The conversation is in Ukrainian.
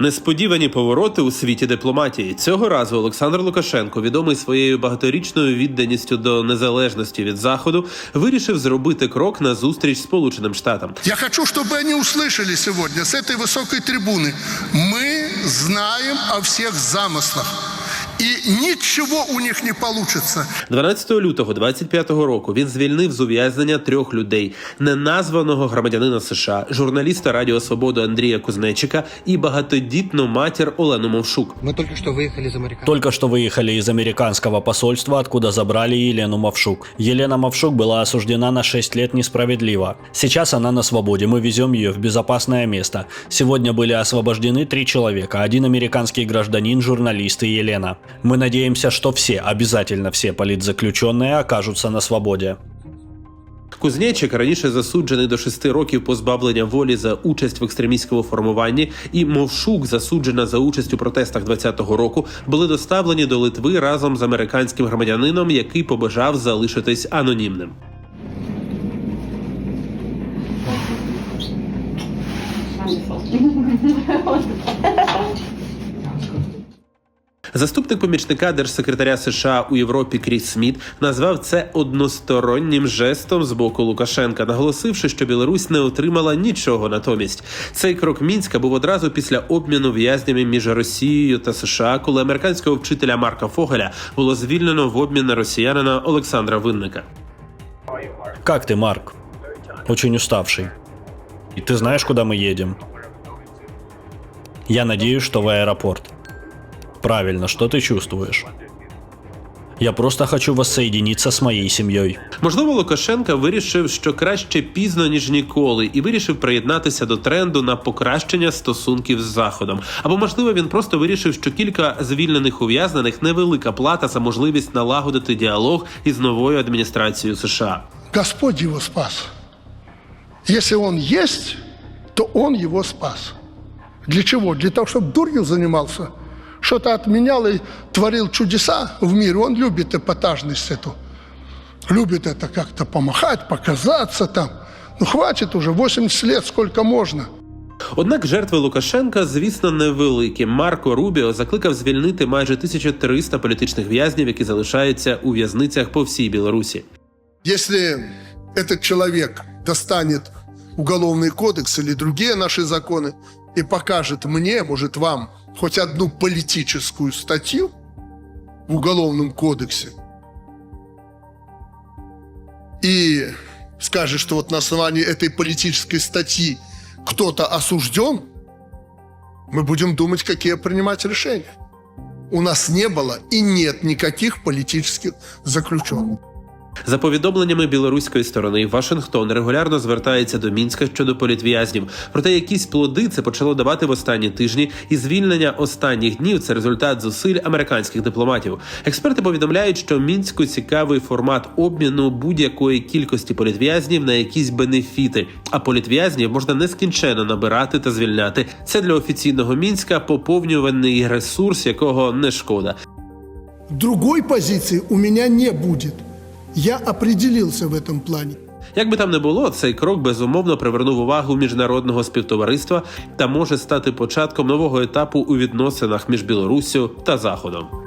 Несподівані повороти у світі дипломатії. Цього разу Олександр Лукашенко, відомий своєю багаторічною відданістю до незалежності від заходу, вирішив зробити крок на зустріч Сполученим Штатам. Я хочу, чтобы они услышали сегодня с этой высокой трибуны. Мы знаем о всех замыслах. И ничего у них не получится. 12 лютого 25-го року він звільнив з ув'язнення трьох людей: неназваного громадянина США, журналіста Радіо Свободу Андрія Кузнечика і багатодітну матір Олену Мовшук. Мы только что выехали из Америки. Только что выехали из американского посольства, откуда забрали Елену Мавшук. Елена Мавшук была осуждена на 6 лет несправедливо. Сейчас она на свободе, мы везем ее в безопасное место. Сегодня были освобождены три человека, один американский гражданин, журналист и Елена. Мы надеемся, что все, обязательно все политзаключенные окажутся на свободе. Кузнечик раніше засуджений до шести років позбавлення волі за участь в екстремістському формуванні, і Мовшук, засуджена за участь у протестах 20-го року, були доставлені до Литви разом з американським громадянином, який побажав залишитись анонімним. Заступник помічника держсекретаря США у Європі Кріс Сміт назвав це одностороннім жестом з боку Лукашенка, наголосивши, що Білорусь не отримала нічого натомість. Цей крок мінська був одразу після обміну в'язнями між Росією та США, коли американського вчителя Марка Фогеля було звільнено в обмін на росіянина Олександра Винника. Как ты, Марк? Очень уставший. И ты знаешь, куда мы едем? Я надеюсь, что в аэропорт. Правильно, что ты чувствуешь? Я просто хочу воссоединиться с моей семьей. Можливо, Лукашенка вирішив, що краще пізно ніж ніколи, і вирішив приєднатися до тренду на покращення стосунків з заходом. Або можливо, він просто вирішив, що кілька звільнених ув'язнених невелика плата за можливість налагодити діалог із новою адміністрацією США. Господь его спас. Если он есть, то он его спас. Для чего? Для того, чтобы дурью занимался, что-то отменял и творил чудеса в мире. Он любит эпатажность эту. Любит это как-то помахать, показаться там. Ну хватит уже, 80 лет, сколько можно. Однак жертви Лукашенка, звісно, невеликі. Марко Рубіо закликав звільнити майже 1300 політичних в'язнів, які залишаються у в'язницях по всій Білорусі. Если этот человек достанет уголовный кодекс или другие наши законы и покажет мне, может вам, хоть одну политическую статью в уголовном кодексе и скажет, что вот на основании этой политической статьи кто-то осужден, мы будем думать, какие принимать решения. У нас не было и нет никаких политических заключенных. За повідомленнями білоруської сторони, Вашингтон регулярно звертається до мінська щодо політв'язнів. Проте якісь плоди це почало давати в останні тижні, і звільнення останніх днів це результат зусиль американських дипломатів. Експерти повідомляють, що мінську цікавий формат обміну будь-якої кількості політв'язнів на якісь бенефіти. А політв'язнів можна нескінченно набирати та звільняти. Це для офіційного мінська поповнюваний ресурс, якого не шкода. Другой позиции у меня не будет. Я определился в этом плане. Як би там не було, цей крок безумовно привернув увагу міжнародного співтовариства та може стати початком нового етапу у відносинах між Білоруссю та Заходом.